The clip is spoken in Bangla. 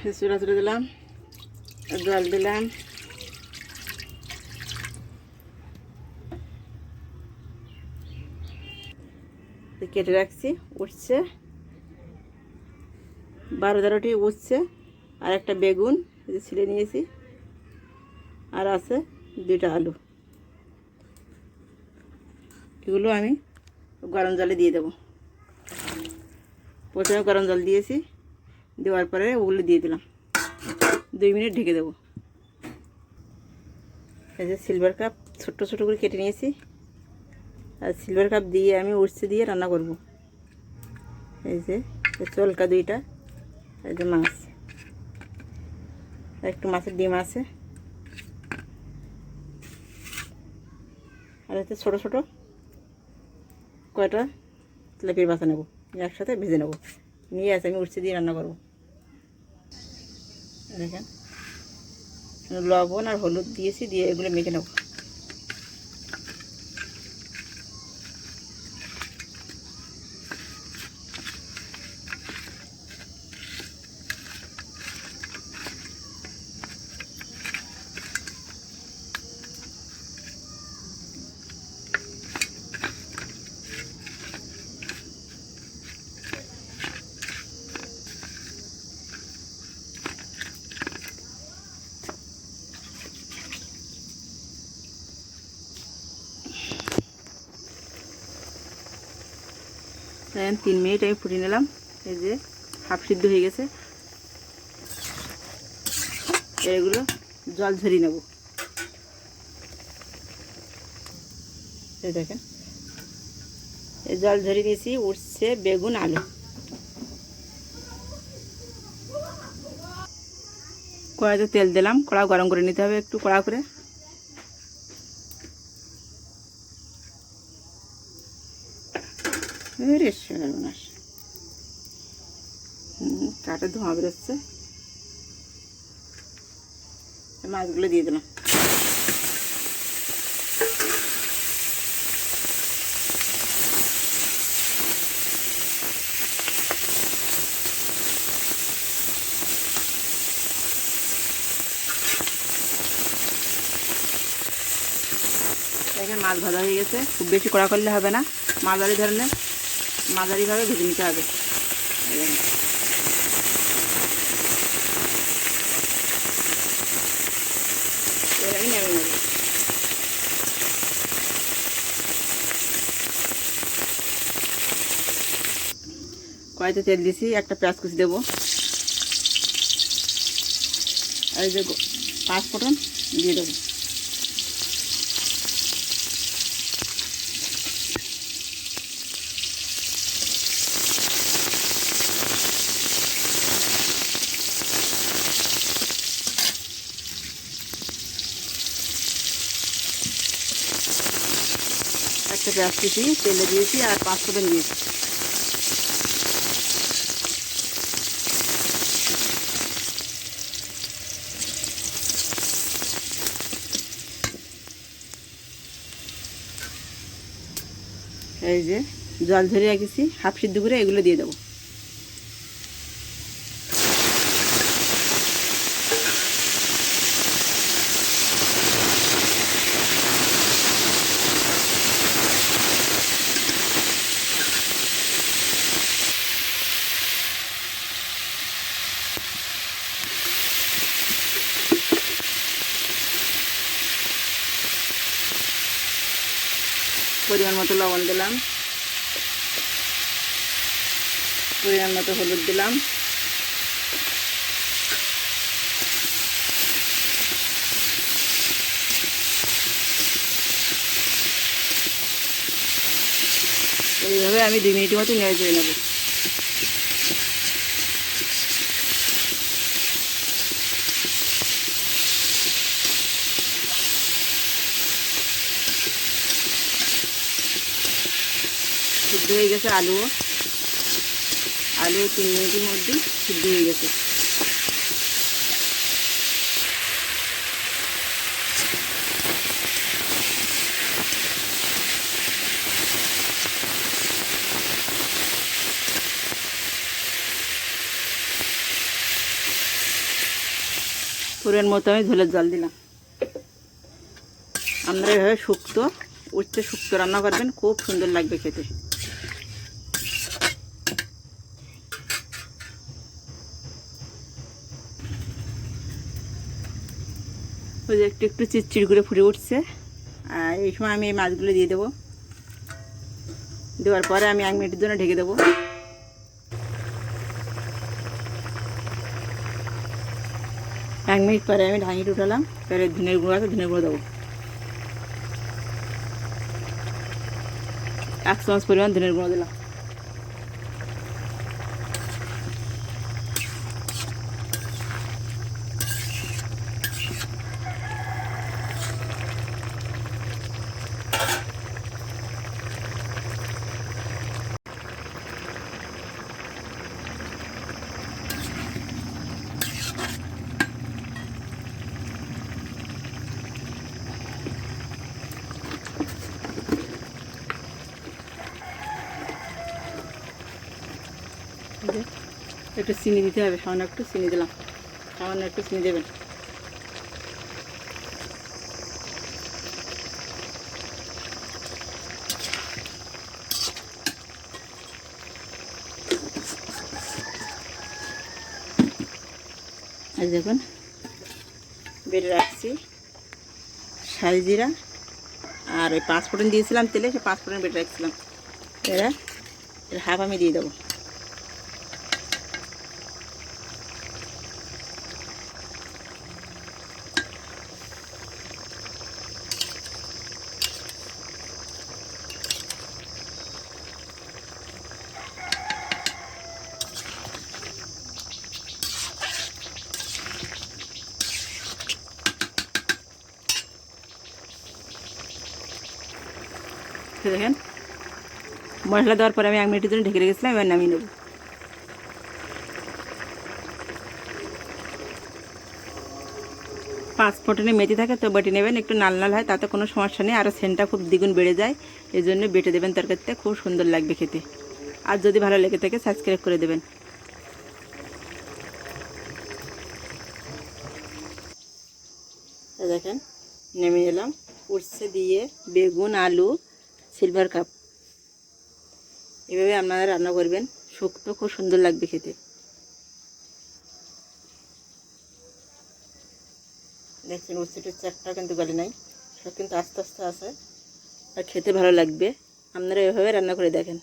চুলা তুলে দিলাম, জল দিলাম। কেটে রাখছি, উঠছে। বারো তেরোটি উঠছে, আর একটা বেগুন ছিলে নিয়েছি, আর আছে দুইটা আলু। এগুলো আমি গরম জলে দিয়ে দেবো। প্রথমে গরম জল দিয়েছি দেওয়ার পরে ওগুলো দিয়ে দিলাম। দুই মিনিট ঢেকে দেবো। যে সিলভার কাপ ছোট্ট ছোটো করে কেটে নিয়েছি। আর সিলভার কাপ দিয়ে আমি উড়ছে দিয়ে রান্না করব। এই যে চলকা দুইটা, এই যে মাছ। একটু মাছের ডিম আছে। আর হচ্ছে ছোটো ছোটো কয়টা তেলাপির বাসা নেব। একসাথে ভেজে নেব। নিয়ে আসে আমি উঠছে দিয়ে রান্না করব। দেখেন, লবণ আর হলুদ দিয়েছি, দিয়ে এগুলো মেখে নেব। দেখেন তিন মিনিট আমি ফুটিয়ে নিলাম। এই যে হাফ সিদ্ধ হয়ে গেছে। এগুলো জল ঝরিয়ে নেব। দেখেন। এই জল ঝরিয়ে দিয়েছি উঠছে বেগুন, আলু। কড়াইতে তেল দিলাম কড়া গরম করে নিতে হবে একটু, কড়া করে। রে সর্বনাশ হুম, কাঠে ধোঁয়া বেরোচ্ছে। মাছগুলো দিয়ে দিলাম। মাছ ভাজা হয়ে গেছে। খুব বেশি কড়া করলে হবে না। মাঝারি ধরনের মাঝারিভাবে ভেজে নিতে হবে। আমি কড়াইতে তেল দিয়েছি, একটা পেঁয়াজ কুচি দেবো। আর এই যে পাঁচ ফোটন দিয়ে দেবো একটা কুচি তেলে দিয়েছি আর পাঁচ ফোটন দিয়েছি। এই যে জল ধরে রেখেছি হাফ সিদ্ধ করে এগুলো দিয়ে দেবো। পরিমাণ মতো লবণ দিলাম। পরিমাণ মতো হলুদ দিলাম। এইভাবে আমি দুই মিনিটের মতো নেড়ে চেড়ে নেব সিদ্ধ হয়ে গেছে আলুও আলু তিন মিনিটের মধ্যে সিদ্ধ হয়ে গেছে। পরিমাণ মতো আমি ঝোলের জল দিলাম। আপনারা এভাবে শুক্তো উঠতে শুক্তো রান্না করবেন, খুব সুন্দর লাগবে খেতে। ওই যে একটু একটু চিটচিড় করে ফুটে উঠছে। আর এই সময় আমি এই মাছগুলো দিয়ে দেবো। দেওয়ার পরে আমি এক মিনিটের জন্য ঢেকে দেবো। এক মিনিট পরে আমি ঢাঙিটা উঠালাম। পরে ধনের গুঁড়ো আছে, ধনের গুঁড়ো দেবো। এক চামচ পরিমাণ ধনের গুঁড়ো দিলাম এই যে, একটু চিনি দিতে হবে, সামান্য একটু চিনি দিলাম। সামান্য একটু চিনি দেবেন। এই দেখুন, বেড়ে রাখছি। শাহি জিরা আর ওই পাঁচ ফোড়ন দিয়েছিলাম তেলে সে পাঁচ ফোড়ন বেটে রাখছিলাম। এরা এর হাফ আমি দিয়ে দেবো। তো দেখেন। মশলা দেওয়ার পরে আমি এক মিনিটের জন্য ঢেকে রেখেছিলাম, এবার নামিয়ে নেব। পাঁচ ফোটনে মেথি থাকে তো বেটে নেবেন, একটু নাল নাল হয়, তাতে কোনো সমস্যা নেই আরও সেন্টটা খুব দ্বিগুণ বেড়ে যায় এই জন্য বেটে দেবেন তরকারিতে, খুব সুন্দর লাগবে খেতে। আর যদি ভালো লেগে থাকে সাবস্ক্রাইব করে দেবেন। দেখেন নেমে এলাম উঠছে দিয়ে বেগুন, আলু সিলভার কাপ। এভাবে আপনারা রান্না করবেন। শুক্তো খুব সুন্দর লাগবে খেতে। দেখছেন উচ্ছে চাকটা কিন্তু গলে নাই। সব কিন্তু আস্তে আস্তে আছে। আর খেতে ভালো লাগবে। আপনারা এভাবে রান্না করে দেখেন।